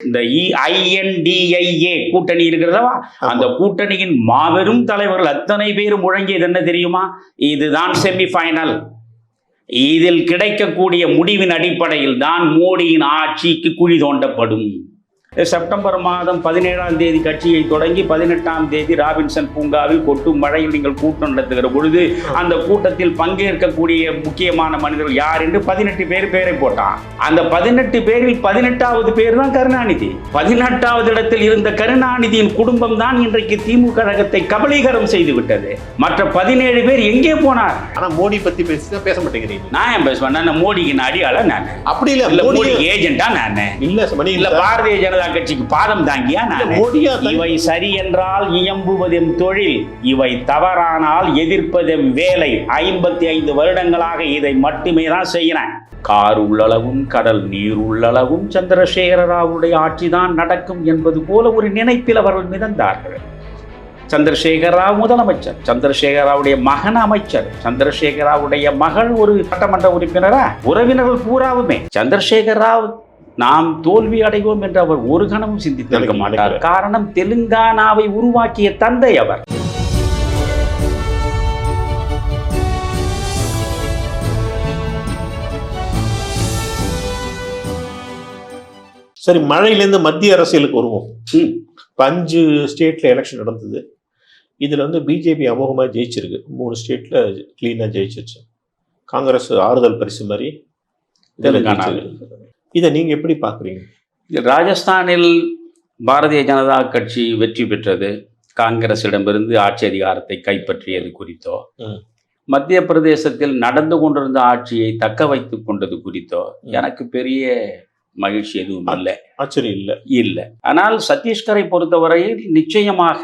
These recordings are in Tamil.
இந்த E ஐஎன்டிஐஏ கூட்டணி இருக்கிறதவா அந்த கூட்டணியின் மாபெரும் தலைவர்கள் அத்தனை பேரும் முழங்கியது என்ன தெரியுமா? இதுதான் செமி ஃபைனல் இதில் கிடைக்கக்கூடிய முடிவின் அடிப்படையில் தான் மோடியின் ஆட்சிக்கு குழி தோண்டப்படும். செப்டம்பர் மாதம் பதினேழாம் தேதி கட்சியை தொடங்கி பதினெட்டாம் தேதி ராபின்சன் பூங்காவில் கொட்டும் மழையில் நீங்கள் கூட்டம் நடத்துகிற பொழுது அந்த கூட்டத்தில் பங்கேற்கக்கூடிய முக்கியமான மனிதர்கள் யார் என்று பதினெட்டு பேர் பேரை போட்டான். அந்த பதினெட்டு பேரில் பதினெட்டாவது பேர் தான் கருணாநிதி. பதினெட்டாவது இடத்தில் இருந்த கருணாநிதியின் குடும்பம் தான் இன்றைக்கு திமுக கழகத்தை கபலீகரம் செய்து விட்டது. மற்ற பதினேழு பேர் எங்கே போனார்? ஆனா மோடி பத்தி பேசினா பேச மாட்டேங்கிறீங்க நான் ஏன் பேசுவேன் நான் மோடிக்கு அடியாள நான்? அப்படி இல்ல மோடி ஏஜென்டா நான்? இல்ல இல்ல பாரதிய ஜனதா கட்சிக்கு பாதம் தாங்கியா இவை சரி என்றால் இயம்புவதெம் தொழில் இவை தவறானால் எதிர்ப்பதெம் வேலை. ஐம்பத்தி ஐந்து வருடங்களாக இதை மட்டுமே தான் செய்கிறேன். கார் உள்ளளவும் கடல் நீர் உள்ளளவும் சந்திரசேகர ராவுடைய ஆட்சிதான் நடக்கும் என்பது போல ஒரு நினைப்பில் அவர்கள் மிதந்தார்கள். சந்திரசேகர ராவ் முதலமைச்சர் சந்திரசேகர ராவுடைய மகன் அமைச்சர் சந்திரசேகர ராவுடைய மகள் ஒரு சட்டமன்ற உறுப்பினரா? உறவினர்கள் பூராவுமே. சந்திரசேகர ராவ் நாம் தோல்வி அடைவோம் என்று அவர் ஒரு கணமும் சிந்தித்திருக்க மாட்டார். காரணம் தெலுங்கானாவை உருவாக்கிய தந்தை அவர் சரி மழையில இருந்து மத்திய அரசியலுக்கு வருவோம். இப்ப அஞ்சு ஸ்டேட்ல எலெக்ஷன் நடந்தது இதுல வந்து பிஜேபி அமோகமா ஜெயிச்சிருக்கு மூணு ஸ்டேட்ல கிளீனா ஜெயிச்சிருச்சு காங்கிரஸ் ஆறுதல் பரிசு மாதிரி. ஜெயிச்சிருக்கு. இதை நீங்க எப்படி பாக்குறீங்க? ராஜஸ்தானில் பாரதிய ஜனதா கட்சி வெற்றி பெற்றது. காங்கிரசிடமிருந்து ஆட்சி அதிகாரத்தை கைப்பற்றியது குறித்தோ. மத்திய பிரதேசத்தில் நடந்து கொண்டிருந்த ஆட்சியை தக்க வைத்துக் கொண்டது குறித்தோ. எனக்கு பெரிய மகிழ்ச்சி எதுவும் இல்லை. ஆச்சரியம் இல்ல. இல்லை. ஆனால் சத்தீஸ்கரை பொறுத்தவரையில் நிச்சயமாக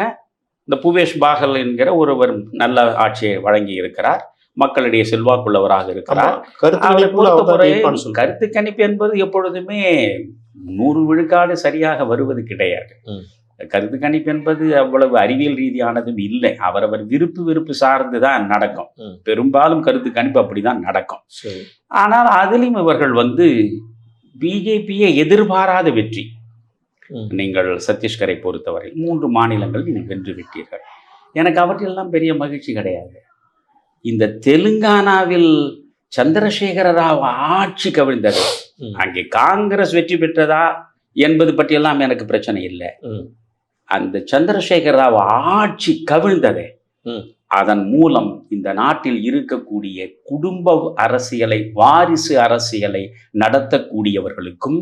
இந்த பூபேஷ் பாகல் என்கிற ஒருவர் நல்ல ஆட்சியை வழங்கி இருக்கிறார். மக்களிடையே செல்வாக்குள்ளவராக இருக்கிறார். கருத்து அவரை கணிப்புல அவர் தான் பொறுத்தவரை. கருத்து கணிப்பு என்பது எப்பொழுதுமே நூறு விழுக்காடு சரியாக வருவது கிடையாது. கருத்து கணிப்பு என்பது அவ்வளவு அறிவியல் ரீதியானதும் இல்லை. அவரவர் விருப்பு வெறுப்பு சார்ந்து தான் நடக்கும். பெரும்பாலும் கருத்து கணிப்பு அப்படிதான் நடக்கும். ஆனால் அதிலும் இவர்கள் வந்து பிஜேபியை எதிர்பாராத வெற்றி. நீங்கள் சத்தீஸ்கரை பொறுத்தவரை மூன்று மாநிலங்கள் நீங்கள் வென்று விட்டீர்கள். எனக்கு அவற்றிலெல்லாம் பெரிய மகிழ்ச்சி கிடையாது. இந்த தெலுங்கானாவில் சந்திரசேகர ராவ் ஆட்சி கவிழ்ந்தது. அங்கே காங்கிரஸ் வெற்றி பெற்றதா என்பது பற்றியெல்லாம் எனக்கு பிரச்சனை இல்லை. அந்த சந்திரசேகர ராவ் ஆட்சி கவிழ்ந்ததே. அதன் மூலம் இந்த நாட்டில் இருக்கக்கூடிய குடும்ப அரசியலை வாரிசு அரசியலை நடத்தக்கூடியவர்களுக்கும்.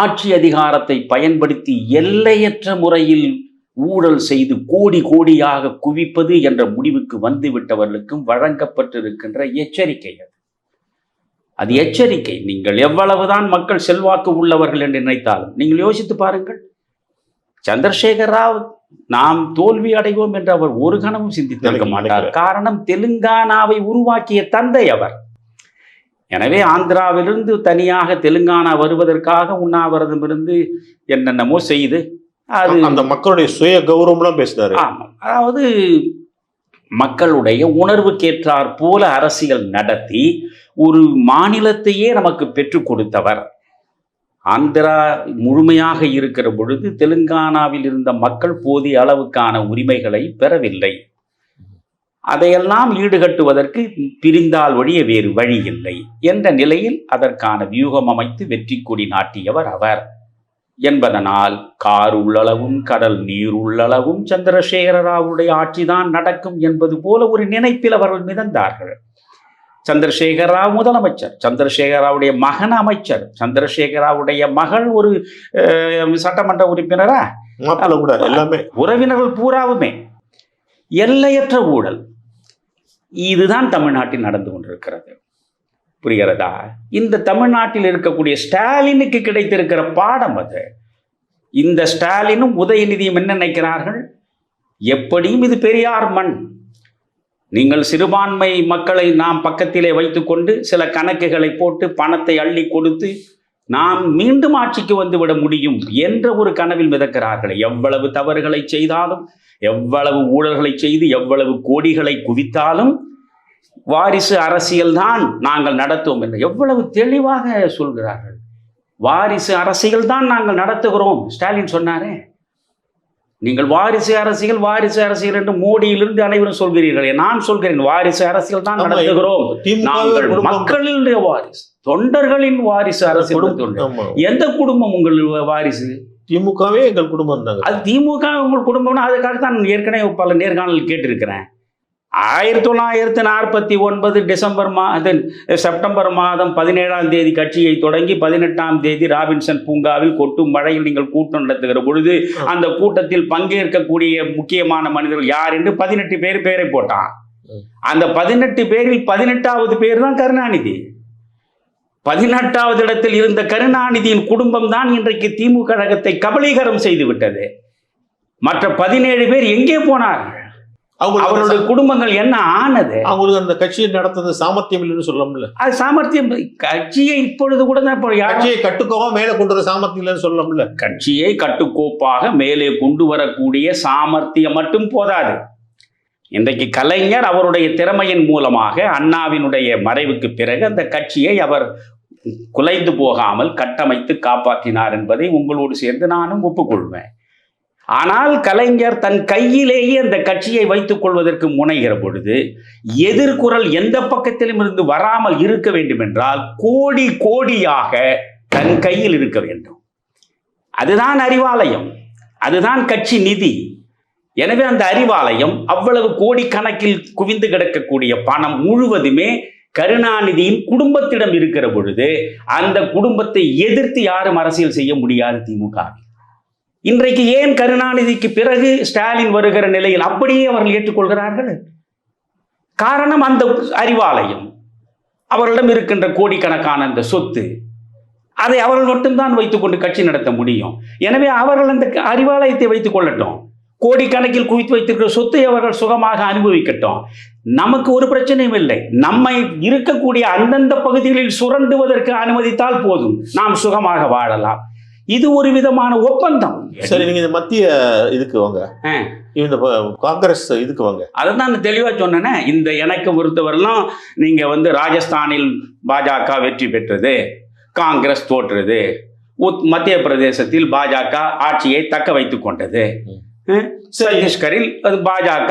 ஆட்சி அதிகாரத்தை பயன்படுத்தி எல்லையற்ற முறையில் ஊழல் செய்து கோடி கோடியாக குவிப்பது என்ற முடிவுக்கு வந்துவிட்டவர்களுக்கும் வழங்கப்பட்டிருக்கின்ற எச்சரிக்கை அது. அது எச்சரிக்கை. நீங்கள் எவ்வளவுதான் மக்கள் செல்வாக்கு உள்ளவர்கள் என்று நினைத்தாலும் நீங்கள் யோசித்து பாருங்கள். சந்திரசேகர் ராவ் நாம் தோல்வி அடைவோம் என்று அவர் ஒரு கணமும் சிந்தித்திருக்க மாட்டார். மாட்டார். காரணம் தெலுங்கானாவை உருவாக்கிய தந்தை அவர். எனவே ஆந்திராவிலிருந்து தனியாக தெலுங்கானா வருவதற்காக உண்ணாவிரதம் இருந்து என்னென்னமோ செய்து அது அந்த மக்களுடைய சுய கௌரவம்லாம் பேசினாரு. அதாவது மக்களுடைய உணர்வுக்கேற்றாற் போல அரசியல் நடத்தி ஒரு மாநிலத்தையே நமக்கு பெற்றுக் கொடுத்தவர். ஆந்திரா முழுமையாக இருக்கிற பொழுது தெலுங்கானாவில் இருந்த மக்கள் போதிய அளவுக்கான உரிமைகளை பெறவில்லை. அதையெல்லாம் ஈடுகட்டுவதற்கு பிரிந்தால் ஒழிய வேறு வழி இல்லை. என்ற நிலையில் அதற்கான வியூகம் அமைத்து வெற்றி கொடி நாட்டியவர் அவர். என்பதனால் கார் உள்ளளவும் கடல் நீர் உள்ளளவும் சந்திரசேகர ராவுடைய ஆட்சிதான் நடக்கும் என்பது போல ஒரு நினைப்பில் அவர்கள் மிதந்தார்கள். சந்திரசேகர ராவ் முதலமைச்சர் சந்திரசேகர ராவுடைய மகன் அமைச்சர் சந்திரசேகர ராவுடைய மகள் ஒரு சட்டமன்ற உறுப்பினரா? எல்லாமே. உறவினர்கள் பூராவுமே. எல்லையற்ற ஊழல். இதுதான் தமிழ்நாட்டில் நடந்து கொண்டிருக்கிறது. புரிகிறதா? இந்த தமிழ்நாட்டில் இருக்கக்கூடிய ஸ்டாலினுக்கு கிடைத்திருக்கிற பாடம் அது. இந்த ஸ்டாலினும் உதயநிதியும் என்ன நினைக்கிறார்கள்? எப்படியும் இது பெரியார் மண். நீங்கள் சிறுபான்மை மக்களை நாம் பக்கத்திலே வைத்துக்கொண்டு சில கணக்குகளை போட்டு பணத்தை அள்ளி கொடுத்து நாம் மீண்டும் ஆட்சிக்கு வந்து விட முடியும் என்ற ஒரு கனவில் மிதக்கிறார்கள். எவ்வளவு தவறுகளை செய்தாலும் எவ்வளவு ஊழல்களை செய்து எவ்வளவு கோடிகளை குவித்தாலும் வாரிசு அரசியல்தான் நாங்கள் நடத்துவோம் என்று எவ்வளவு தெளிவாக சொல்கிறார்கள். வாரிசு அரசியல் தான் நாங்கள் நடத்துகிறோம். ஸ்டாலின் சொன்னாரே. நீங்கள் வாரிசு அரசியல் வாரிசு அரசியல் என்று மோடியிலிருந்து அனைவரும் சொல்கிறீர்களே. நான் சொல்கிறேன் வாரிசு அரசியல் தான் நடத்துகிறோம். நாங்கள் மக்களினுடைய வாரிசு தொண்டர்களின் வாரிசு அரசியல். எந்த குடும்பம் உங்கள் வாரிசு? திமுகவே எங்கள் குடும்பம் அது திமுக உங்கள் குடும்பம்னா அதுக்காக தான் ஏற்கனவே பல நேர்காணல் கேட்டிருக்கிறேன். ஆயிரத்தி தொள்ளாயிரத்தி நாற்பத்தி ஒன்பது டிசம்பர் மாதம் செப்டம்பர் மாதம் பதினேழாம் தேதி கட்சியை தொடங்கி பதினெட்டாம் தேதி ராபின்சன் பூங்காவில் கொட்டும் மழையில் நீங்கள் கூட்டம் நடத்துகிற பொழுது. அந்த கூட்டத்தில் பங்கேற்கக்கூடிய முக்கியமான மனிதர்கள் யார் என்று பதினெட்டு பேர் பேரை போட்டான். அந்த பதினெட்டு பேரில் பதினெட்டாவது பேர் தான் கருணாநிதி பதினெட்டாவது இடத்தில் இருந்த கருணாநிதியின் குடும்பம் தான் இன்றைக்கு திமுக கழகத்தை கபலீகரம் செய்து விட்டது மற்ற பதினேழு பேர் எங்கே போனார்கள் அவருடைய குடும்பங்கள் என்ன ஆனது? அவங்களுக்கு அந்த கட்சியை நடத்துறது சாமர்த்தியம் இல்லைன்னு சொல்லலாம்ல அது சாமர்த்தியம் கட்சியை இப்பொழுது கூட கட்சியை கட்டுக்கோவா மேல கொண்டு வர சாமர்த்தியம் இல்லைன்னு சொல்லலாம்ல கட்சியை கட்டுக்கோப்பாக மேலே கொண்டு வரக்கூடிய சாமர்த்தியம் மட்டும் போதாது. இன்றைக்கு கலைஞர் அவருடைய திறமையின் மூலமாக அண்ணாவினுடைய மறைவுக்கு பிறகு அந்த கட்சியை அவர் குலைந்து போகாமல் கட்டமைத்து காப்பாற்றினார் என்பதை உங்களோடு சேர்ந்து நானும் ஒப்புக்கொள்வேன். ஆனால் கலைஞர் தன் கையிலேயே அந்த கட்சியை வைத்துக் கொள்வதற்கு முனைகிற பொழுது எதிர்குரல் எந்த பக்கத்திலும் இருந்து வராமல் இருக்க வேண்டும் என்றால் கோடி கோடியாக தன் கையில் இருக்க வேண்டும். அதுதான் அறிவாலயம். அதுதான் கட்சி நிதி. எனவே அந்த அறிவாலயம் அவ்வளவு கோடிக்கணக்கில் குவிந்து கிடக்கக்கூடிய பணம் முழுவதுமே கருணாநிதியின் குடும்பத்திடம் இருக்கிற பொழுது அந்த குடும்பத்தை எதிர்த்து யாரும் அரசியல் செய்ய முடியாது திமுக இன்றைக்கு ஏன் கருணாநிதிக்கு பிறகு ஸ்டாலின் வருகிற நிலையில் அப்படியே அவர்கள் ஏற்றுக்கொள்கிறார்கள்? காரணம் அந்த அறிவாலயம். அவர்களிடம் இருக்கின்ற கோடிக்கணக்கான அந்த சொத்து அதை அவர்கள் மட்டும்தான் வைத்துக்கொண்டு கட்சி நடத்த முடியும். எனவே அவர்கள் அந்த அறிவாலயத்தை வைத்துக் கொள்ளட்டும். கோடிக்கணக்கில் குவித்து வைத்திருக்கிற சொத்தை அவர்கள் சுகமாக அனுபவிக்கட்டும். நமக்கு ஒரு பிரச்சனையும் இல்லை. நம்மை இருக்கக்கூடிய அந்தந்த பகுதிகளில் சுரண்டுவதற்கு அனுமதித்தால் போதும். நாம் சுகமாக வாழலாம். இது ஒரு விதமான ஒப்பந்தம். சரி நீங்க இந்த மத்திய இதுக்கு வாங்க. இந்த காங்கிரஸ் இதுக்கு வாங்க. அதை தான் நான் தெளிவாக சொன்னேனே இந்த எனக்கு பொறுத்தவரையிலும் நீங்கள் வந்து ராஜஸ்தானில் பாஜக வெற்றி பெற்றது காங்கிரஸ் தோற்றது உத் மத்திய பிரதேசத்தில் பாஜக ஆட்சியை தக்க வைத்துக் கொண்டது. சத்தீஸ்கரில் அது பாஜக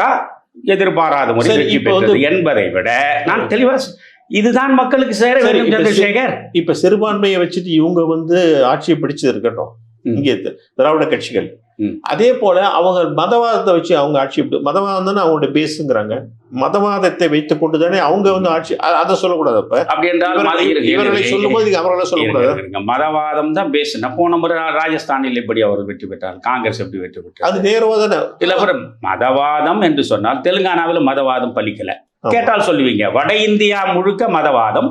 எதிர்பாராத முறை வெற்றி பெற்றது என்பதை விட நான் தெளிவா சொ- இதுதான் மக்களுக்கு சேர வேண்டும் சந்திரசேகர் இப்ப சிறுபான்மையை வச்சுட்டு இவங்க வந்து ஆட்சியை பிடிச்சது இருக்கட்டும். இங்கே திராவிட கட்சிகள். அதே போல அவங்க மதவாதத்தை வச்சு அவங்க ஆட்சி மதவாதம் தானே அவங்களுடைய பேஸுங்கிறாங்க மதவாதத்தை வைத்துக் கொண்டு தானே அவங்க வந்து ஆட்சி அதை சொல்லக்கூடாது அப்ப. அப்படி என்றால் இவர்கள் மத- இரு- இவர்களை இரு- சொல்லும் போது அவர்களை சொல்லக்கூடாது. மதவாதம் தான் பேசுன போன முறை ராஜஸ்தானில் எப்படி அவர் வெற்றி பெற்றார் காங்கிரஸ் எப்படி வெற்றி பெற்றார் அது தானே இல்ல மதவாதம் என்று சொன்னால் தெலுங்கானாவில் மதவாதம் பலிக்கல. கேட்டால் சொல்லுவீங்க. வட இந்தியா முழுக்க மதவாதம்.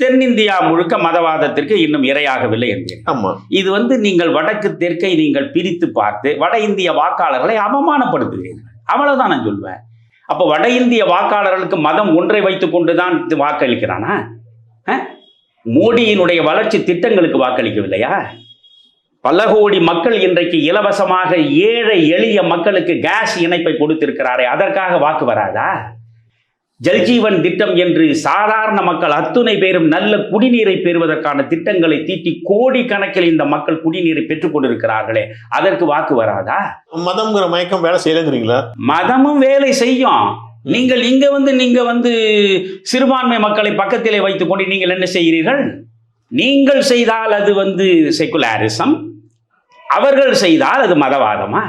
தென்னிந்தியா முழுக்க மதவாதத்திற்கு இன்னும் இரையாகவில்லை என்பேன் ஆமா. இது வந்து நீங்கள் வடக்கு தெற்கை நீங்கள் பிரித்து பார்த்து வட இந்திய வாக்காளர்களை அவமானப்படுத்துகிறீர்கள். அவ்வளவுதான் நான் சொல்வேன். அப்போ வட இந்திய வாக்காளர்களுக்கு மதம் ஒன்றை வைத்துக் கொண்டுதான் இது வாக்களிக்கிறானா? மோடியினுடைய வளர்ச்சி திட்டங்களுக்கு வாக்களிக்கவில்லையா? பல கோடி மக்கள் இன்றைக்கு இலவசமாக ஏழை எளிய மக்களுக்கு கேஸ் இணைப்பை கொடுத்திருக்கிறாரே அதற்காக வாக்கு வராதா? ஜல்ஜீவன் திட்டம் என்று சாதாரண மக்கள் அத்துணை பேரும் நல்ல குடிநீரை பெறுவதற்கான திட்டங்களை தீட்டி கோடி கணக்கில் இந்த மக்கள் குடிநீரை பெற்றுக் கொண்டிருக்கிறார்களே அதற்கு வாக்கு வராதா? மதம்ங்கிற மயக்கம் வேலை செய்யலைங்கிறீங்களா? மதமும் வேலை செய்யும். நீங்கள் இங்க வந்து நீங்க வந்து சிறுபான்மை மக்களை பக்கத்திலே வைத்துக்கொண்டு நீங்கள் என்ன செய்கிறீர்கள்? நீங்கள் செய்தால் அது வந்து செகுலாரிசம் அவர்கள் செய்தால் அது மதவாதமா?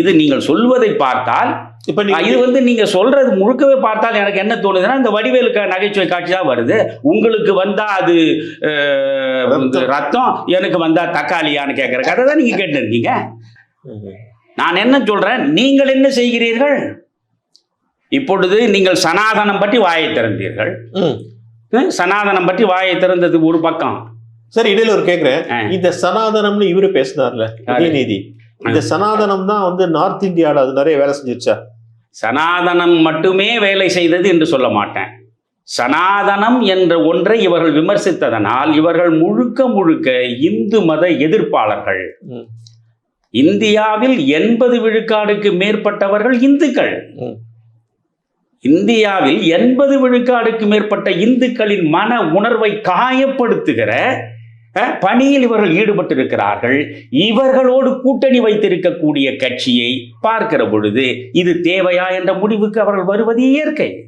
இது நீங்கள் சொல்வதை பார்த்தால் இப்ப இது வந்து நீங்க சொல்றது முழுக்கவே பார்த்தால் எனக்கு என்ன தோணுதுன்னா இந்த வடிவேலுக்கு நகைச்சுவை காட்சி தான் வருது. உங்களுக்கு வந்தா அது ரத்தம். எனக்கு வந்தா தக்காளியான்னு கேட்குற கதை தான் நீங்க கேட்டு இருக்கீங்க ம். நான் என்ன சொல்றேன்? நீங்கள் என்ன செய்கிறீர்கள்? இப்பொழுது நீங்கள் சனாதனம் பற்றி வாயை திறந்தீர்கள். சனாதனம் பற்றி வாயை திறந்தது ஒரு பக்கம். சரி இடையில ஒரு கேக்குறேன். ஆ. இந்த சனாதனம்னு இவரு பேசினார்ல உதயநிதி. இந்த சனாதனம் தான் வந்து நார்த் இந்தியால அது நிறைய வேலை செஞ்சிருச்சா சனாதனம் மட்டுமே வேலை செய்தது என்று சொல்ல மாட்டேன். சனாதனம் என்ற ஒன்றை இவர்கள் விமர்சித்ததனால் இவர்கள் முழுக்க முழுக்க இந்து மத எதிர்ப்பாளர்கள். இந்தியாவில் எண்பது விழுக்காடுக்கு மேற்பட்டவர்கள் இந்துக்கள். இந்தியாவில் எண்பது விழுக்காடுக்கு மேற்பட்ட இந்துக்களின் மன உணர்வை காயப்படுத்துகிற பணியில் இவர்கள் ஈடுபட்டிருக்கிறார்கள். இவர்களோடு கூட்டணி வைத்திருக்கக்கூடிய கட்சியை பார்க்கிற பொழுது இது தேவையா என்ற முடிவுக்கு அவர்கள் வருவது இயற்கை.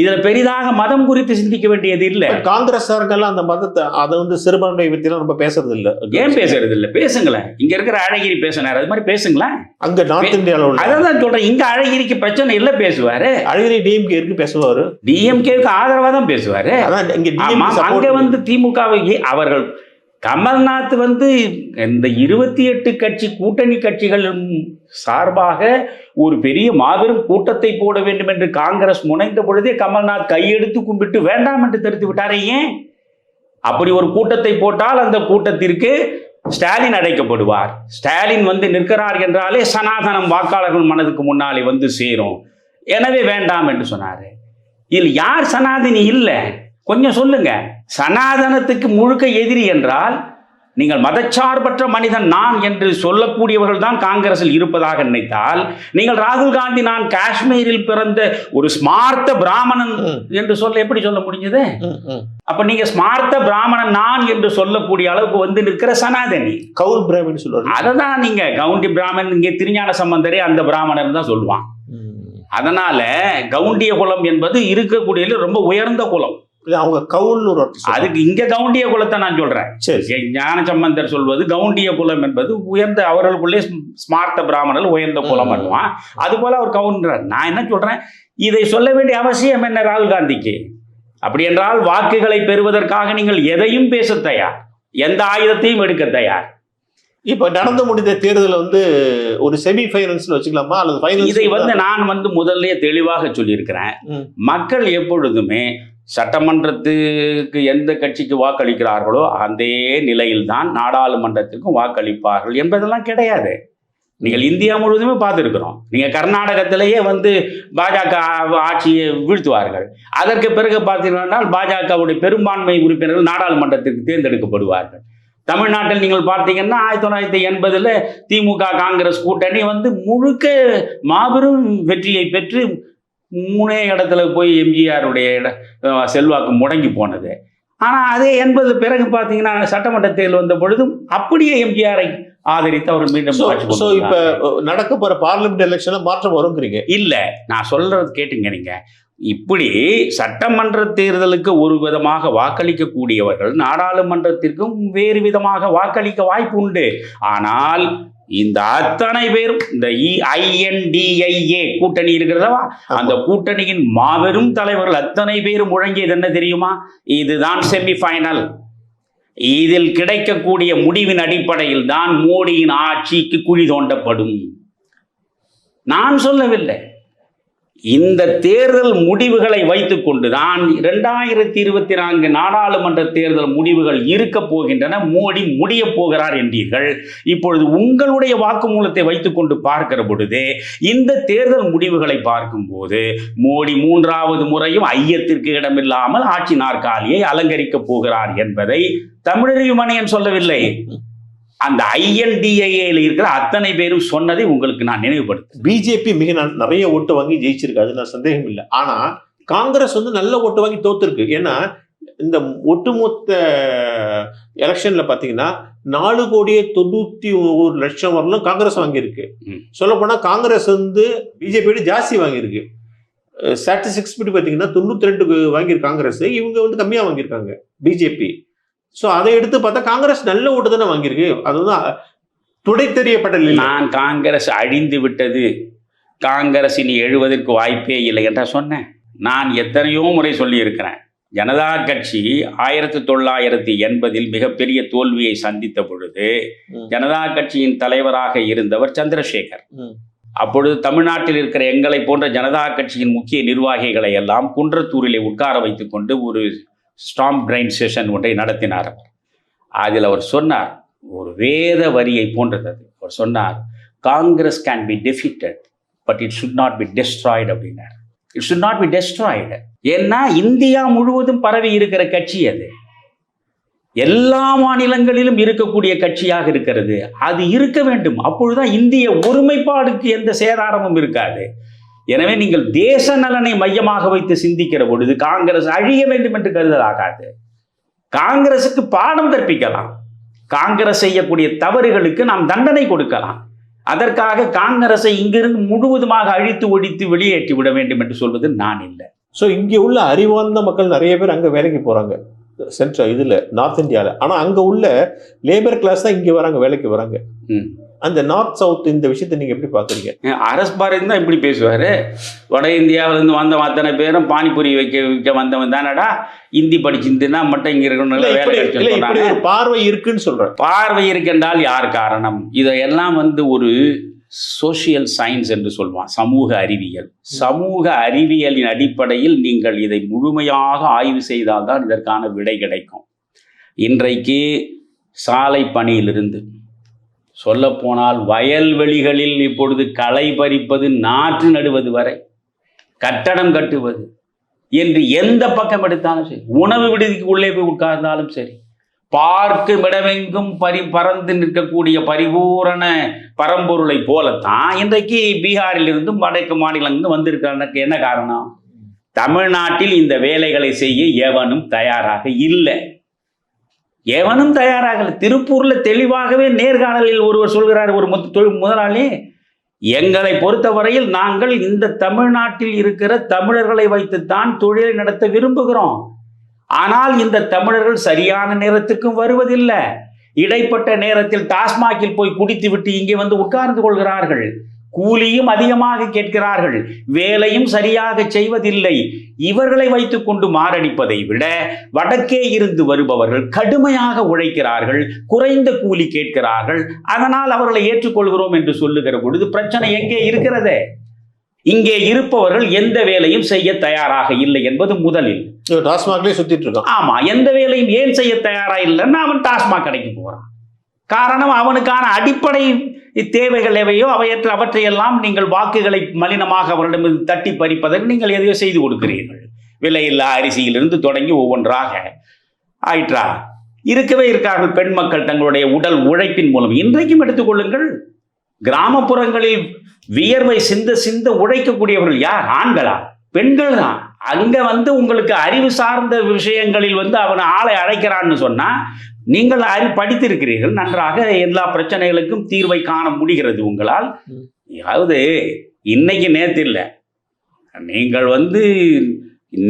இதுல பெரிதாக மதம் குறித்து சிந்திக்க வேண்டியது இல்லை. காங்கிரஸ்காரங்கெல்லாம் அந்த மதத்தை அதை வந்து சிறுபான்மை பற்றிலாம் ரொம்ப பேசுறது இல்ல. ஏன் பேசுறது இல்லை? பேசுங்களேன். இங்க இருக்கிற அழகிரி பேசினார். அது மாதிரி பேசுங்களேன். அங்க நார்த் இந்தியாவில் உள்ள அதை தான் சொல்றேன். இங்க அழகிரிக்கு பிரச்சனை இல்லை பேசுவாரு. அழகிரி டிஎம்கே இருக்கு பேசுவாரு. டிஎம்கேவுக்கு ஆதரவா தான் பேசுவாரு. அதான் அங்க வந்து திமுகவை அவர்கள் கமல்நாத் வந்து இந்த இருபத்தி எட்டு கட்சி கூட்டணி கட்சிகள் சார்பாக ஒரு பெரிய மாபெரும் கூட்டத்தை போட வேண்டும் என்று காங்கிரஸ் முனைந்த பொழுதே கமல்நாத் கையெடுத்து கும்பிட்டு வேண்டாம் என்று தெரிவித்து விட்டாரே ஏன்? அப்படி ஒரு கூட்டத்தை போட்டால் அந்த கூட்டத்திற்கு ஸ்டாலின் அழைக்கப்படுவார். ஸ்டாலின் வந்து நிற்கிறார் என்றாலே சனாதனம் வாக்காளர்கள் மனதுக்கு முன்னாலே வந்து சேரும். எனவே வேண்டாம் என்று சொன்னார். இதில் யார் சனாதனி இல்லை? கொஞ்சம் சொல்லுங்கள் சனாதனத்துக்கு முழுக்க எதிரி என்றால் நீங்கள் மதச்சார்பற்ற மனிதன் நான் என்று சொல்லக்கூடியவர்கள் தான் காங்கிரஸில் இருப்பதாக நினைத்தால் நீங்கள் ராகுல் காந்தி நான் காஷ்மீரில் பிறந்த ஒரு ஸ்மார்த்த பிராமணன் என்று சொல்ல எப்படி சொல்ல முடிஞ்சது. அப்ப நீங்க ஸ்மார்த்த பிராமணன் நான் என்று சொல்லக்கூடிய அளவுக்கு வந்து நிற்கிற சனாதனி. கவுல் பிராமின் சொல்லுவாரு அதை தான் நீங்க கவுண்டி பிராமணன் இங்கே திருஞான சம்பந்தரே அந்த பிராமணன் தான் சொல்லுவான். அதனால கவுண்டிய குலம் என்பது இருக்கக்கூடியதுல ரொம்ப உயர்ந்த குலம். அவங்க கவுல்னு ஒரு. அதுக்கு இங்க கவுண்டிய குலத்தை நான் சொல்றேன். சரி. ஞான சம்பந்தர் சொல்வது கவுண்டிய குலம் என்பது உயர்ந்த அவர்களுக்குள்ளே ஸ்மார்த்த பிராமணர்கள் உயர்ந்த குலம். பண்ணுவான் அது போல அவர் கவுண்டர் நான் என்ன சொல்றேன்? இதை சொல்ல வேண்டிய அவசியம் என்ன ராகுல் காந்திக்கு? அப்படி என்றால் வாக்குகளை பெறுவதற்காக நீங்கள் எதையும் பேச தயார். எந்த ஆயுதத்தையும் எடுக்க தயார். இப்ப நடந்து முடிந்த தேர்தல் வந்து ஒரு செமி ஃபைனல்ஸ்ல வச்சுக்கலாமா? அல்லது ஃபைனல்ஸ் இதை வந்து நான் வந்து முதல்ல தெளிவாக சொல்லியிருக்கிறேன். மக்கள் எப்பொழுதுமே சட்டமன்றத்துக்கு எந்த கட்சிக்கு வாக்களிக்கிறார்களோ அதே நிலையில்தான் நாடாளுமன்றத்திற்கும் வாக்களிப்பார்கள் என்பதெல்லாம் கிடையாது. நீங்கள் இந்தியா முழுவதுமே பார்த்துருக்குறோம். நீங்கள் கர்நாடகத்திலேயே வந்து பாஜக ஆட்சியை வீழ்த்துவார்கள். அதற்கு பிறகு பார்த்தீங்கன்னா பாஜகவுடைய பெரும்பான்மை உறுப்பினர்கள் நாடாளுமன்றத்திற்கு தேர்ந்தெடுக்கப்படுவார்கள். தமிழ்நாட்டில் நீங்கள் பார்த்தீங்கன்னா ஆயிரத்தி தொள்ளாயிரத்தி எண்பதில் திமுக காங்கிரஸ் கூட்டணி வந்து முழுக்க மாபெரும் வெற்றியை பெற்று மூணே இடத்துல போய் எம்ஜிஆருடைய இட- செல்வாக்கு முடங்கி போனது. ஆனால் அதே எண்பது பிறகு பார்த்தீங்கன்னா சட்டமன்ற தேர்தல் வந்த பொழுதும் அப்படியே எம்ஜிஆரை ஆதரித்து அவர் மீண்டும் கொண்டு இப்ப. நடக்க போற பார்லிமெண்ட் எலெக்ஷன்ல மாற்றம் வருங்கிறீங்க. இல்ல நான் சொல்றது கேட்டுங்க நீங்க இப்படி சட்டமன்ற தேர்தலுக்கு ஒரு விதமாக வாக்களிக்கக்கூடியவர்கள் நாடாளுமன்றத்திற்கும் வேறு விதமாக வாக்களிக்க வாய்ப்பு உண்டு. ஆனால் இந்த அத்தனை பேரும் இந்த E ஐஎன்டிஐஏ கூட்டணி இருக்கிறதவா? அந்த கூட்டணியின் மாபெரும் தலைவர்கள் அத்தனை பேரும் முழங்கியது என்ன தெரியுமா? இதுதான் செமி ஃபைனல் இதில் கிடைக்கக்கூடிய முடிவின் அடிப்படையில் தான் மோடியின் ஆட்சிக்கு குழி தோண்டப்படும். நான் சொல்லவில்லை. இந்த தேர்தல் முடிவுகளை வைத்துக்கொண்டுதான் இரண்டாயிரத்தி இருபத்தி நான்கு நாடாளுமன்ற தேர்தல் முடிவுகள் இருக்க போகின்றன மோடி முடிய போகிறார் என்றீர்கள். இப்பொழுது உங்களுடைய வாக்குமூலத்தை வைத்துக்கொண்டு பார்க்கிற பொழுது இந்த தேர்தல் முடிவுகளை பார்க்கும்போது மோடி மூன்றாவது முறையும் ஐயத்திற்கு இடமில்லாமல் ஆட்சி நாற்காலியை அலங்கரிக்கப் போகிறார் என்பதை தமிழறிவு மணியன் சொல்லவில்லை. அந்த ஐஎன்டிஐஏல இருக்கிற அத்தனை பேரும் சொன்னதை உங்களுக்கு நான் நினைவுபடுத்த பிஜேபி மிக நிறைய ஓட்டு வாங்கி ஜெயிச்சிருக்கு. அது நான் சந்தேகம் இல்லை. ஆனா காங்கிரஸ் வந்து நல்ல ஓட்டு வாங்கி தோத்துருக்கு. ஏன்னா இந்த ஒட்டுமொத்த எலெக்ஷன்ல பாத்தீங்கன்னா நாலு கோடியே தொண்ணூத்தி ஒரு லட்சம் வரலும் காங்கிரஸ் வாங்கியிருக்கு. சொல்ல போனா காங்கிரஸ் வந்து பிஜேபியோட ஜாஸ்தி வாங்கியிருக்கு. ஸ்டாட்டிஸ்டிக்ஸ் படி பார்த்தீங்கன்னா தொண்ணூத்தி ரெண்டுக்கு வாங்கியிருக்கு காங்கிரஸ். இவங்க வந்து கம்மியா வாங்கியிருக்காங்க. பிஜேபி ஸோ அதை எடுத்து பார்த்தா காங்கிரஸ் நல்ல ஓட்டு தானே வாங்கியிருக்கு. அதுதான் துடை தெரியப்படல நான் காங்கிரஸ் அழிந்து விட்டது. காங்கிரஸ் இனி எழுவதற்கு வாய்ப்பே இல்லை என்றா சொன்னேன். நான் எத்தனையோ முறை சொல்லியிருக்கிறேன். ஜனதா கட்சி ஆயிரத்தி தொள்ளாயிரத்தி எண்பதில் மிகப்பெரிய தோல்வியை சந்தித்த பொழுது. ஜனதா கட்சியின் தலைவராக இருந்தவர் சந்திரசேகர். அப்பொழுது தமிழ்நாட்டில் இருக்கிற எங்களை போன்ற ஜனதா கட்சியின் முக்கிய நிர்வாகிகளை எல்லாம் குன்றத்தூரிலே உட்கார வைத்துக்கொண்டு ஒரு ஸ்டாம் பிரைன் செஷன் ஒன்றை நடத்தினார். அவர் அதில் அவர் சொன்னார் ஒரு வேத வரியை போன்றது. அது அவர் சொன்னார் Congress can be defeated but it should not be destroyed அப்படின்னார். It should not be destroyed ஏன்னா இந்தியா முழுவதும் பரவி இருக்கிற கட்சி அது. எல்லா மாநிலங்களிலும் இருக்கக்கூடிய கட்சியாக இருக்கிறது. அது இருக்க வேண்டும். அப்பொழுதுதான் இந்திய ஒருமைப்பாடுக்கு எந்த சேதாரமும் இருக்காது. எனவே நீங்கள் தேச நலனை மையமாக வைத்து சிந்திக்கிற பொழுது காங்கிரஸ் அழிய வேண்டும் என்று கருதலாகாது. காங்கிரசுக்கு பாடம் கற்பிக்கலாம். காங்கிரஸ் செய்யக்கூடிய தவறுகளுக்கு நாம் தண்டனை கொடுக்கலாம். அதற்காக காங்கிரஸை இங்கிருந்து முழுவதுமாக அழித்து ஒழித்து வெளியேற்றி விட வேண்டும் என்று சொல்வது நான் இல்லை. ஸோ இங்கே உள்ள அறிவார்ந்த மக்கள் நிறைய பேர் அங்கே வேலைக்கு போகிறாங்க சென்ட்ரல் இதில் நார்த் இந்தியாவில் ஆனால் அங்கே உள்ள லேபர் கிளாஸ் தான் இங்கே வராங்க வேலைக்கு வராங்க. அந்த நார்த் சவுத் இந்த விஷயத்தை நீங்கள் எப்படி பார்க்குறீங்க? அரசு பாரதி தான் இப்படி பேசுவார். வட இந்தியாவிலேருந்து வந்த அத்தனை பேரும் பானிபூரி வைக்க வைக்க வந்தவன் தானடா? ஹிந்தி படிச்சிருந்துன்னா மட்டும் இங்கே இருக்கணும் பார்வை இருக்குன்னு சொல்கிறேன் பார்வை இருக்கின்றால் யார் காரணம்? இதையெல்லாம் வந்து ஒரு சோஷியல் சயின்ஸ் என்று சொல்வான் சமூக அறிவியல். சமூக அறிவியலின் அடிப்படையில் நீங்கள் இதை முழுமையாக ஆய்வு செய்தால்தான் இதற்கான விடை கிடைக்கும். இன்றைக்கு சாலை பணியிலிருந்து சொல்லப்போனால் வயல்வெளிகளில் இப்பொழுது களை பறிப்பது நாற்று நடுவது வரை கட்டடம் கட்டுவது என்று எந்த பக்கம் எடுத்தாலும் சரி உணவு விடுதிக்கு உள்ளே போய் உட்கார்ந்தாலும் சரி பார்க்கும் இடமெங்கும் பரி பறந்து நிற்கக்கூடிய பரிபூரண பரம்பொருளை போலத்தான் இன்றைக்கு பீகாரிலிருந்தும் வடக்கு மாநிலங்களிலிருந்து வந்திருக்கிறதுக்கு என்ன காரணம்? தமிழ்நாட்டில் இந்த வேலைகளை செய்ய எவனும் தயாராக இல்லை. எவனும் தயாராகல. திருப்பூர்ல தெளிவாகவே நேர்காணலில் ஒருவர் சொல்கிறார் ஒரு தொழில் முதலாளி எங்களை பொறுத்தவரையில் நாங்கள் இந்த தமிழ்நாட்டில் இருக்கிற தமிழர்களை வைத்துத்தான் தொழிலை நடத்த விரும்புகிறோம். ஆனால் இந்த தமிழர்கள் சரியான நேரத்துக்கும் வருவதில்லை. இடைப்பட்ட நேரத்தில் டாஸ்மாகில் போய் குடித்துவிட்டு இங்கே வந்து உட்கார்ந்து கொள்கிறார்கள். கூலியும் அதிகமாக கேட்கிறார்கள் வேலையும் சரியாக செய்வதில்லை. இவர்களை வைத்துக்கொண்டு மாரடிப்பதை விட வடக்கே இருந்து வருபவர்கள் கடுமையாக உழைக்கிறார்கள் குறைந்த கூலி கேட்கிறார்கள். அதனால் அவர்களை ஏற்றுக்கொள்கிறோம் என்று சொல்லுகிற பொழுது பிரச்சனை எங்கே இருக்கிறது? இங்கே இருப்பவர்கள் எந்த வேலையும் செய்ய தயாராக இல்லை என்பது முதலில். டாஸ்மாக்லேயே சுற்றிட்டு இருக்கான். ஆமா எந்த வேலையும் ஏன் செய்ய தயாரா இல்லைன்னா அவன் டாஸ்மாக் கடைக்கு போறான். காரணம் அவனுக்கான அடிப்படை தேவைகள் எவையோ அவையற்ற அவற்றையெல்லாம் நீங்கள் வாக்குகளை மலினமாக அவரிடமிருந்து தட்டி பறிப்பதற்கு நீங்கள் எதையோ செய்து கொடுக்கிறீர்கள். விலையில்லா அரிசியிலிருந்து தொடங்கி ஒவ்வொன்றாக ஆயிற்றா? இருக்கவே இருக்கார்கள் பெண் மக்கள் தங்களுடைய உடல் உழைப்பின் மூலம். இன்றைக்கும் எடுத்துக்கொள்ளுங்கள் கிராமப்புறங்களில் வியர்வை சிந்த சிந்த உழைக்கக்கூடியவர்கள் யார்? ஆண்களா? பெண்கள் தான் அங்க வந்து உங்களுக்கு அறிவு சார்ந்த விஷயங்களில் வந்து அவன் ஆளை அழைக்கிறான்னு சொன்னா நீங்கள் அறி படித்திருக்கிறீர்கள். நன்றாக எல்லா பிரச்சனைகளுக்கும் தீர்வை காண முடிகிறது உங்களால். அதாவது இன்னைக்கு நேத்து இல்லை நீங்கள் வந்து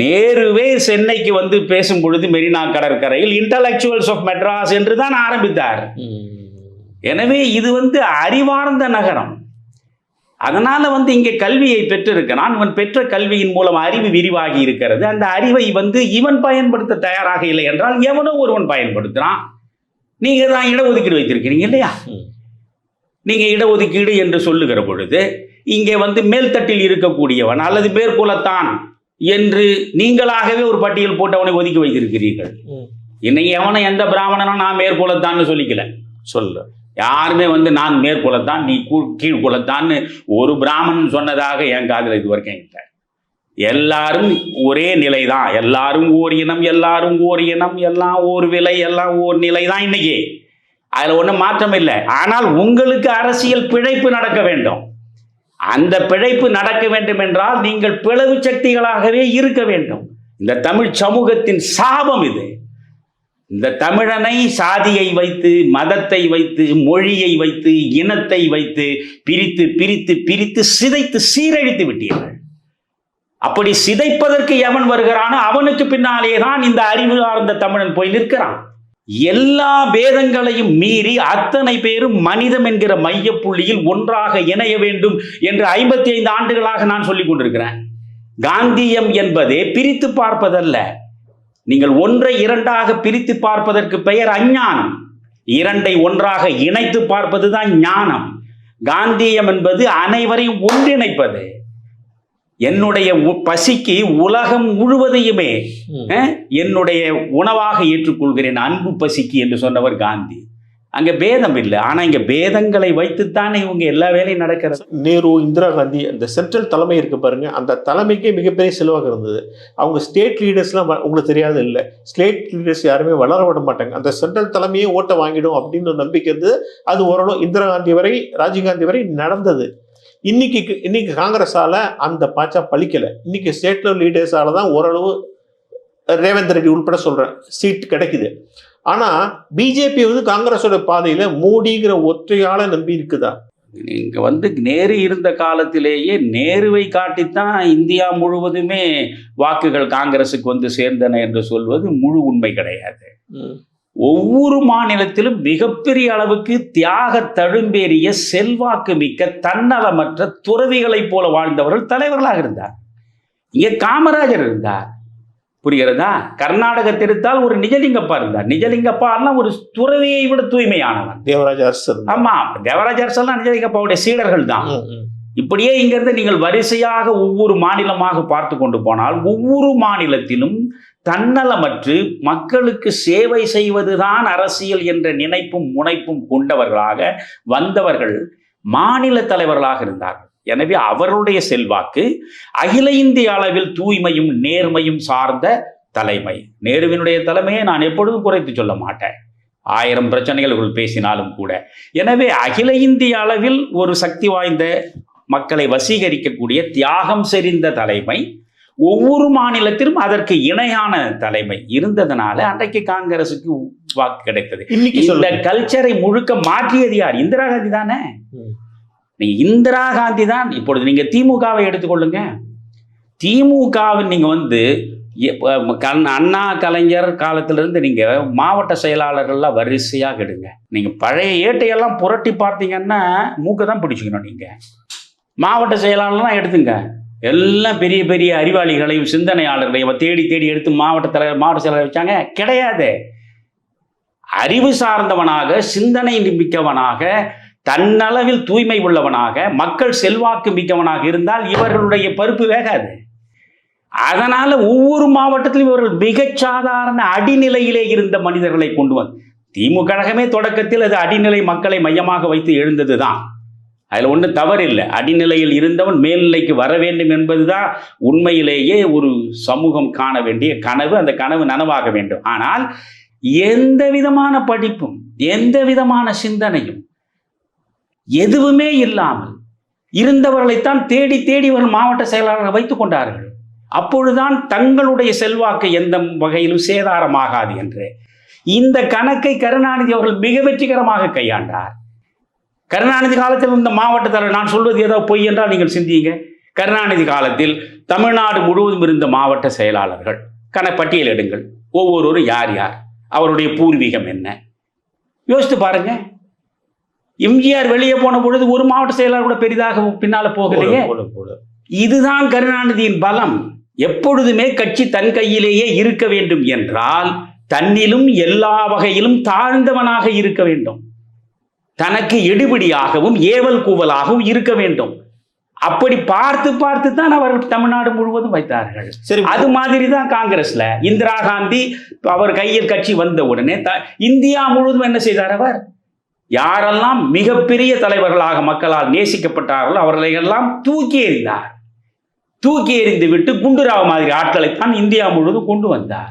நேருவே சென்னைக்கு வந்து பேசும் பொழுது மெரினா கடற்கரையில் இன்டலெக்சுவல்ஸ் ஆஃப் மெட்ராஸ் என்று தான் ஆரம்பித்தார். எனவே இது வந்து அறிவார்ந்த நகரம். அதனால வந்து இங்கே கல்வியை பெற்றிருக்கிறான் இவன் பெற்ற கல்வியின் மூலம் அறிவு விரிவாகி இருக்கிறது. அந்த அறிவை வந்து இவன் பயன்படுத்த தயாராக இல்லை என்றால் எவனோ ஒருவன் பயன்படுத்துறான். நீங்க தான் இடஒதுக்கீடு வைத்திருக்கிறீங்க இல்லையா. நீங்க இடஒதுக்கீடு என்று சொல்லுகிற பொழுது இங்கே வந்து மேல்தட்டில் இருக்கக்கூடியவன் அல்லது மேற்குலத்தான் என்று நீங்களாகவே ஒரு பட்டியல் போட்டு அவனை ஒதுக்கி வைத்திருக்கிறீர்கள். இன்னைக்கு எவனை எந்த பிராமணனும் நான் மேற்குலத்தான்னு சொல்லிக்கல. சொல்லு. யாருமே வந்து நான் மேற்குலத்தான் நீ கூ- கீழ்குலத்தான்னு ஒரு பிராமணன் சொன்னதாக என் காதில் இது வரைக்கும் இல்லை எல்லாரும் ஒரே நிலை தான் எல்லாரும் ஓர் இனம் எல்லாரும் ஓர் இனம் எல்லாம் ஓர் விலை எல்லாம் ஓர் நிலை தான் இன்னைக்கு. அதில் ஒன்றும் மாற்றம் இல்லை. ஆனால் உங்களுக்கு அரசியல் பிழைப்பு நடக்க வேண்டும். அந்த பிழைப்பு நடக்க வேண்டும் என்றால் நீங்கள் பிளவு சக்திகளாகவே இருக்க வேண்டும். இந்த தமிழ் சமூகத்தின் சாபம் இது. இந்த தமிழனை சாதியை வைத்து மதத்தை வைத்து மொழியை வைத்து இனத்தை வைத்து பிரித்து பிரித்து பிரித்து சிதைத்து சீரழித்து விட்டீர்கள். அப்படி சிதைப்பதற்கு எவன் வருகிறானோ அவனுக்கு பின்னாலே தான் இந்த அறிவு ஆர்ந்த தமிழன் போய் நிற்கிறான். எல்லா பேதங்களையும் மீறி அத்தனை பேரும் மனிதம் என்கிற மையப்புள்ளியில் ஒன்றாக இணைய வேண்டும் என்று ஐம்பத்தி ஐந்து ஆண்டுகளாக நான் சொல்லிக் கொண்டிருக்கிறேன். காந்தியம் என்பதே பிரித்து பார்ப்பதல்ல. நீங்கள் ஒன்றை இரண்டாக பிரித்து பார்ப்பதற்கு பெயர் அஞ்ஞானம். இரண்டை ஒன்றாக இணைத்து பார்ப்பதுதான் ஞானம். காந்தியம் என்பது அனைவரையும் ஒன்றிணைப்பது. என்னுடைய பசிக்கு உலகம் முழுவதையுமே என்னுடைய உணவாக ஏற்றுக்கொள்கிறேன் அன்பு பசிக்கு என்று சொன்னவர் காந்தி. அங்கே பேதம் இல்லை. ஆனால் இங்கே பேதங்களை வைத்துத்தானே இவங்க எல்லா வேலையும் நடக்கிறது. நேரு இந்திரா காந்தி அந்த சென்ட்ரல் தலைமை இருக்கு பாருங்க. அந்த தலைமைக்கே மிகப்பெரிய செலவாக இருந்தது. அவங்க ஸ்டேட் லீடர்ஸ்லாம் உங்களுக்கு தெரியாது இல்லை. ஸ்டேட் லீடர்ஸ் யாருமே வளர விட மாட்டாங்க. அந்த சென்ட்ரல் தலைமையே ஓட்டை வாங்கிடும் அப்படின்னு ஒரு நம்பிக்கை இருந்தது. அது ஓரளவு இந்திரா காந்தி வரை ராஜீவ் காந்தி வரை நடந்தது. இன்னைக்கு இன்னைக்கு காங்கிரஸால அந்த பாச்சா பழிக்கலை. இன்னைக்கு ஸ்டேட் லெவல் லீடர்ஸால தான் ஓரளவு ரேவந்த் ரெட்டி உள்பட சொல்றேன். சீட் கிடைக்குது. ஆனா பிஜேபி வந்து காங்கிரஸோட பாதையில மோடிங்கிற ஒற்றையால நம்பி இருக்குதா? இங்க வந்து நேரு இருந்த காலத்திலேயே நேருவை காட்டித்தான் இந்தியா முழுவதுமே வாக்குகள் காங்கிரசுக்கு வந்து சேர்ந்தன என்று சொல்வது முழு உண்மை கிடையாது. ஒவ்வொரு மாநிலத்திலும் மிகப்பெரிய அளவுக்கு தியாக தழும்பேறிய செல்வாக்கு மிக்க தன்னலமற்ற துறவிகளைப் போல வாழ்ந்தவர்கள் தலைவர்களாக இருந்தார். இங்கே காமராஜர் இருந்தார். புரிகிறதா? கர்நாடகத்தில் எடுத்தால் ஒரு நிஜலிங்கப்பா இருந்தார். நிஜலிங்கப்பான்னா ஒரு துறவியை விட தூய்மையானவன். தேவராஜ அரசர். ஆமா தேவராஜ அரசெல்லாம் நிஜலிங்கப்பாவுடைய சீடர்கள் தான். இப்படியே இங்கிருந்து நீங்கள் வரிசையாக ஒவ்வொரு மாநிலமாக பார்த்து கொண்டு போனால் ஒவ்வொரு மாநிலத்திலும் தன்னலமற்று மக்களுக்கு சேவை செய்வதுதான் அரசியல் என்ற நினைப்பும் முனைப்பும் கொண்டவர்களாக வந்தவர்கள் மாநில தலைவர்களாக இருந்தார்கள். எனவே அவர்களுடைய செல்வாக்கு அகில இந்திய அளவில் தூய்மையும் நேர்மையும் சார்ந்த தலைமை. நேருவினுடைய தலைமையை நான் எப்பொழுதும் குறைத்து சொல்ல மாட்டேன். ஆயிரம் பிரச்சனைகள் பேசினாலும் கூட. எனவே அகில இந்திய அளவில் ஒரு சக்தி வாய்ந்த மக்களை வசீகரிக்கக்கூடிய தியாகம் செறிந்த தலைமை ஒவ்வொரு மாநிலத்திலும் அதற்கு இணையான தலைமை இருந்ததனால அன்றைக்கு காங்கிரசுக்கு வாக்கு கிடைத்தது. இன்னைக்கு இந்த கல்ச்சரை முழுக்க மாற்றியது யார்? இந்திரா காந்தி தானே? ம். நீங்க இந்திரா காந்தி தான் இப்பொழுது நீங்க திமுகவை எடுத்துக்கொள்ளுங்க. திமுகவின் நீங்க வந்து எ- கண் அண்ணா கலைஞர் காலத்திலிருந்து நீங்க மாவட்ட செயலாளர்கள்லாம் வரிசையாக எடுங்க நீங்க பழைய ஏட்டையெல்லாம் புரட்டி பார்த்தீங்கன்னா மூக்கை தான் பிடிச்சிக்கணும் நீங்க. மாவட்ட செயலாளர்லாம் எடுத்துங்க. எல்லாம் பெரிய பெரிய அறிவாளிகளையும் சிந்தனையாளர்களையும் தேடி தேடி எடுத்து மாவட்ட தலைவர் மாவட்ட செயலாளர் வச்சாங்க. கிடையாது. அறிவு சார்ந்தவனாக சிந்தனை மிக்கவனாக தன்னளவில் தூய்மை உள்ளவனாக மக்கள் செல்வாக்கு மிக்கவனாக இருந்தால் இவர்களுடைய பருப்பு வேகாது. அதனால ஒவ்வொரு மாவட்டத்திலும் இவர்கள் மிகச் சாதாரண அடிநிலையிலே இருந்த மனிதர்களை கொண்டு வந்து திமுக கழகமே தொடக்கத்தில் அது அடிநிலை மக்களை மையமாக வைத்து எழுந்தது தான் அதில் ஒன்றும் தவறில்லை. அடிநிலையில் இருந்தவன் மேல்நிலைக்கு வர வேண்டும் என்பதுதான் உண்மையிலேயே ஒரு சமூகம் காண வேண்டிய கனவு. அந்த கனவு நனவாக வேண்டும். ஆனால் எந்த விதமான படிப்பும் எந்த விதமான சிந்தனையும் எதுவுமே இல்லாமல் இருந்தவர்களைத்தான் தேடி தேடி வரும் மாவட்ட செயலாளர்கள் வைத்துக் கொண்டார்கள். அப்பொழுதுதான் தங்களுடைய செல்வாக்கு எந்த வகையிலும் சேதாரமாகாது என்று. இந்த கணக்கை கருணாநிதி அவர்கள் மிக வெற்றிகரமாக கையாண்டார். கருணாநிதி காலத்தில் இந்த மாவட்ட தலைவர் நான் சொல்வது ஏதோ பொய் என்றால் நீங்கள் சிந்தியுங்க. கருணாநிதி காலத்தில் தமிழ்நாடு முழுவதும் இருந்த மாவட்ட செயலாளர்கள் கண பட்டியலிடுங்கள் ஒவ்வொருவரும் யார் யார்? அவருடைய பூர்வீகம் என்ன? யோசித்து பாருங்கள் எம்ஜிஆர் வெளியே போன பொழுது ஒரு மாவட்ட செயலாளர் கூட பெரிதாக பின்னால போகலையே. இதுதான் கருணாநிதியின் பலம். எப்பொழுதுமே கட்சி தன் கையிலேயே இருக்க வேண்டும் என்றால் தன்னிலும் எல்லா வகையிலும் தாழ்ந்தவனாக இருக்க வேண்டும். தனக்கு எடுபிடியாகவும் ஏவல் கூவலாகவும் இருக்க வேண்டும். அப்படி பார்த்து பார்த்து தான் அவர்கள் தமிழ்நாடு முழுவதும் வைத்தார்கள். சரி அது மாதிரி தான் காங்கிரஸ்ல. இந்திரா காந்தி அவர் கையில் கட்சி வந்த உடனே இந்தியா முழுவதும் என்ன செய்தார் அவர்? யாரெல்லாம் மிகப்பெரிய தலைவர்களாக மக்களால் நேசிக்கப்பட்டார்களோ அவர்களை எல்லாம் தூக்கி எறிந்தார். தூக்கி எறிந்து விட்டு குண்டுராவ் மாதிரி ஆட்களைத்தான் இந்தியா முழுவதும் கொண்டு வந்தார்.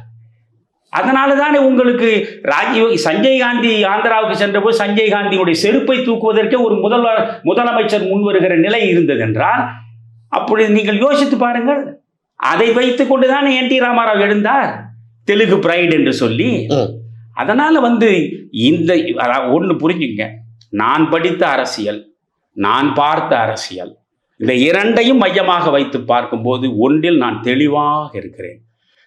அதனால தானே உங்களுக்கு ராஜீவ் சஞ்சய் காந்தி ஆந்திராவுக்கு சென்றபோது சஞ்சய் காந்தியுடைய செருப்பை தூக்குவதற்கே ஒரு முதல்வர் முதலமைச்சர் முன் வருகிற நிலை இருந்தது என்றால் அப்படி நீங்கள் யோசித்து பாருங்கள். அதை வைத்துக் கொண்டுதான் என் டி ராமாராவ் எழுந்தார். தெலுங்கு பிரைட் என்று சொல்லி. அதனால வந்து இந்த ஒன்று புரிஞ்சுங்க நான் படித்த அரசியல் நான் பார்த்த அரசியல் இந்த இரண்டையும் மையமாக வைத்து பார்க்கும்போது ஒன்றில் நான் தெளிவாக இருக்கிறேன்.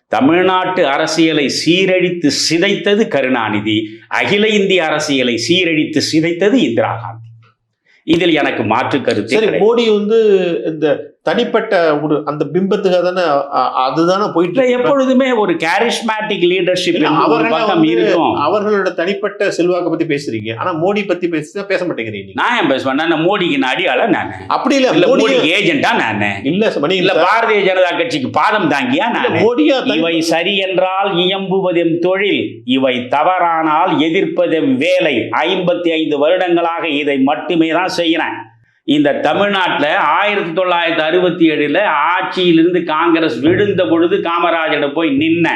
தமிழ்நாட்டு அரசியலை சீரழித்து சிதைத்தது கருணாநிதி அகில இந்திய அரசியலை சீரழித்து சிதைத்தது இந்திரா காந்தி. இதில் எனக்கு மாற்று கருத்து. மோடி வந்து இந்த தனிப்பட்ட ஒரு அந்த பிம்பத்துக்காக தானே அதுதானே போயிட்டு. எப்பொழுதுமே ஒரு கேரிஸ்மேட்டிக் லீடர்ஷிப் அவர்கள இருக்கும். அவர்களோட தனிப்பட்ட செல்வாக்க பத்தி பேசுறீங்க. ஆனா மோடி பத்தி பேச பேச மாட்டேங்கிறீங்க. நான் ஏன் பேசுவேன் நான் மோடிக்கு நான்? அப்படி இல்ல இல்ல மோடி ஏஜென்டா நான்? இல்ல மணி இல்ல பாரதிய ஜனதா கட்சிக்கு பாதம் தாங்கியா நான்? மோடியா இவை சரி என்றால் இயம்புவதெம் தொழில் இவை தவறானால் எதிர்ப்பதெம் வேலை. ஐம்பத்தி ஐந்து வருடங்களாக இதை மட்டுமே தான் செய்கிறேன். இந்த தமிழ்நாட்டில் ஆயிரத்தி தொள்ளாயிரத்தி அறுபத்தி ஏழில் ஆட்சியிலிருந்து காங்கிரஸ் விழுந்த பொழுது காமராஜரிடம் போய் நின்ன.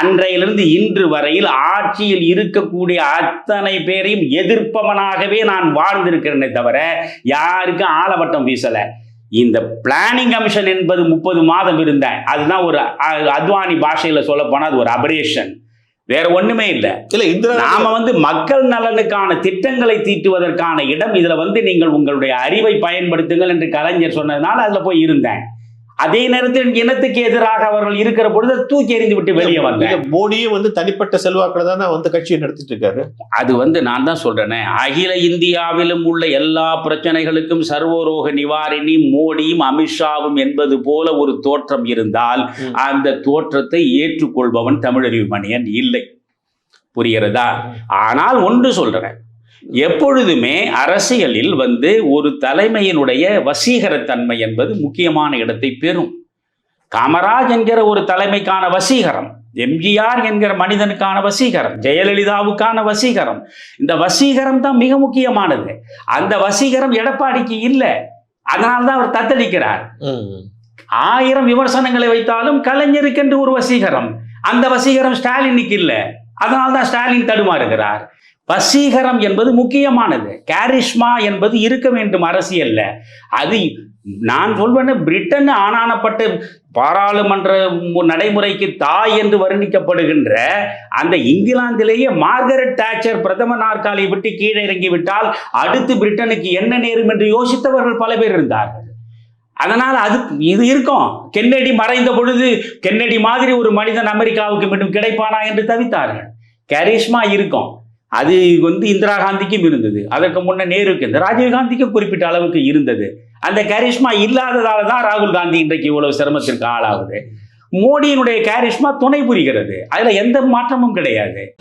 அன்றையிலிருந்து இன்று வரையில் ஆட்சியில் இருக்கக்கூடிய அத்தனை பேரையும் எதிர்ப்பவனாகவே நான் வாழ்ந்திருக்கிறேனே தவிர யாருக்கும் ஆலவட்டம் வீசலை. இந்த பிளானிங் கமிஷன் என்பது முப்பது மாதம் இருந்தேன். அதுதான் ஒரு அத்வானி பாஷையில் சொல்ல போனால் அது ஒரு அபரேஷன் வேற ஒண்ணுமே இல்லை. இல்ல இந்திரா நாம வந்து மக்கள் நலனுக்கான திட்டங்களை தீட்டுவதற்கான இடம் இதுல வந்து நீங்கள் உங்களுடைய அறிவை பயன்படுத்துங்கள் என்று கலைஞர் சொன்னதுனால அதுல போய் இருந்தேன். அதே நேரத்தில் இனத்துக்கு எதிராக அவர்கள் இருக்கிற பொழுது தூக்கி எறிந்து விட்டு வெளியே வந்தேன். இல்ல, மோடியும் வந்து தனிப்பட்ட செல்வாக்குல தானே வந்து கட்சியை நடத்திட்டு இருக்காரு? அது வந்து நான் தான் சொல்றேனே. அகில இந்தியாவிலும் உள்ள எல்லா பிரச்சனைகளுக்கும் சர்வரோக நிவாரணி மோடியும் அமித்ஷாவும் என்பது போல ஒரு தோற்றம் இருந்தால். அந்த தோற்றத்தை ஏற்றுக்கொள்பவன் தமிழறிவு மணியன் இல்லை. புரிகிறதா? ஆனால் ஒன்று சொல்றேன். எப்பொழுதுமே அரசியலில் வந்து ஒரு தலைமையினுடைய வசீகரத்தன்மை என்பது முக்கியமான இடத்தை பெறும். காமராஜ் என்கிற ஒரு தலைமைக்கான வசீகரம் எம்ஜிஆர் என்கிற மனிதனுக்கான வசீகரம் ஜெயலலிதாவுக்கான வசீகரம் இந்த வசீகரம் தான் மிக முக்கியமானது. அந்த வசீகரம் எடப்பாடிக்கு இல்லை அதனால தான் அவர் தத்தளிக்கிறார். ஆயிரம் விமர்சனங்களை வைத்தாலும் கலைஞருக்கென்று ஒரு வசீகரம் அந்த வசீகரம் ஸ்டாலினுக்கு இல்லை அதனால தான் ஸ்டாலின் தடுமாறுகிறார். வசீகரம் என்பது முக்கியமானது. கேரிஷ்மா என்பது இருக்க வேண்டும் அரசியல்ல. அது நான் சொல்வேன் பிரிட்டன் ஆனானப்பட்ட பாராளுமன்ற நடைமுறைக்கு தாய் என்று வர்ணிக்கப்படுகின்ற அந்த இங்கிலாந்திலேயே மார்கரெட் டாச்சர் பிரதம நாற்காலியை விட்டு கீழே இறங்கிவிட்டால் அடுத்து பிரிட்டனுக்கு என்ன நேரும் என்று யோசித்தவர்கள் பல பேர் இருந்தார்கள். அதனால் அது இது இருக்கும். கென்னடி மறைந்த பொழுது கென்னடி மாதிரி ஒரு மனிதன் அமெரிக்காவுக்கு மீண்டும் கிடைப்பானா என்று தவித்தார்கள். கரிஷ்மா இருக்கும். அது வந்து இந்திரா காந்திக்கும் இருந்தது. அதற்கு முன்ன நேருக்கு இந்த ராஜீவ் காந்திக்கும் குறிப்பிட்ட அளவுக்கு இருந்தது. அந்த கரிஷ்மா இல்லாததால தான் ராகுல் காந்தி இன்றைக்கு இவ்வளவு சிரமத்திற்கு ஆளாகுது. மோடியினுடைய கேரிஷ்மா துணை புரிகிறது. அதுல எந்த மாற்றமும் கிடையாது.